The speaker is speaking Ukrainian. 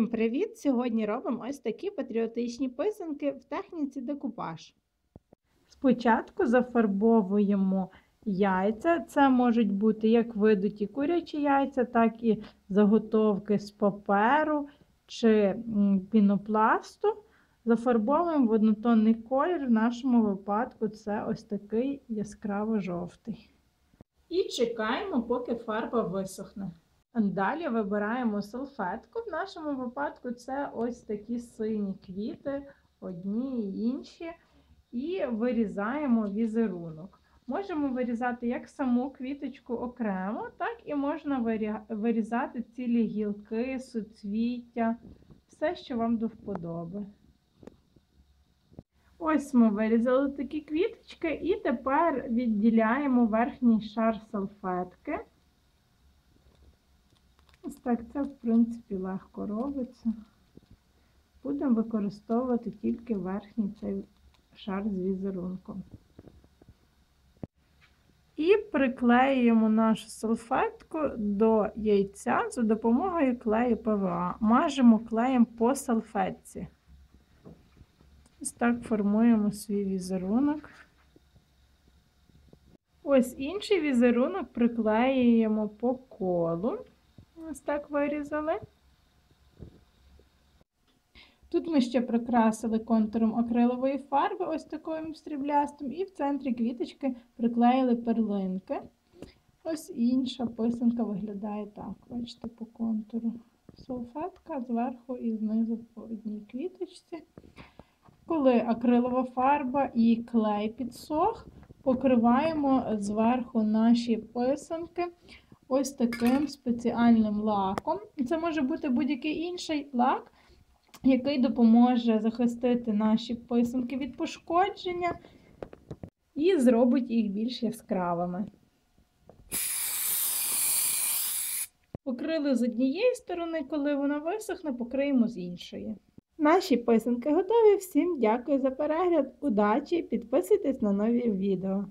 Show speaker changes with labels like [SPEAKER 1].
[SPEAKER 1] Всім привіт! Сьогодні робимо ось такі патріотичні писанки в техніці декупаж. Спочатку зафарбовуємо яйця. Це можуть бути як видуті курячі яйця, так і заготовки з паперу чи пінопласту. Зафарбовуємо в однотонний колір. В нашому випадку це ось такий яскраво-жовтий. І чекаємо, поки фарба висохне. Далі вибираємо салфетку. В нашому випадку це ось такі сині квіти, одні і інші, і вирізаємо візерунок. Можемо вирізати як саму квіточку окремо, так і можна вирізати цілі гілки, суцвіття, все, що вам до вподоби. Ось ми вирізали такі квіточки, і тепер відділяємо верхній шар салфетки. Так це, в принципі, легко робиться. Будемо використовувати тільки верхній цей шар з візерунком. І приклеюємо нашу салфетку до яйця за допомогою клею ПВА. Мажемо клеєм по салфетці. Ось так формуємо свій візерунок. Ось інший візерунок приклеюємо по колу. Ось так вирізали. Тут ми ще прикрасили контуром акрилової фарби, ось таким стріблястим, і в центрі квіточки приклеїли перлинки. Ось інша писанка виглядає так, бачите, по контуру. Салфетка зверху і знизу по одній квіточці. Коли акрилова фарба і клей підсох, покриваємо зверху наші писанки ось таким спеціальним лаком. Це може бути будь-який інший лак, який допоможе захистити наші писанки від пошкодження і зробить їх більш яскравими. Покрили з однієї сторони, коли вона висохне, покриємо з іншої. Наші писанки готові. Всім дякую за перегляд, удачі! Підписуйтесь на нові відео.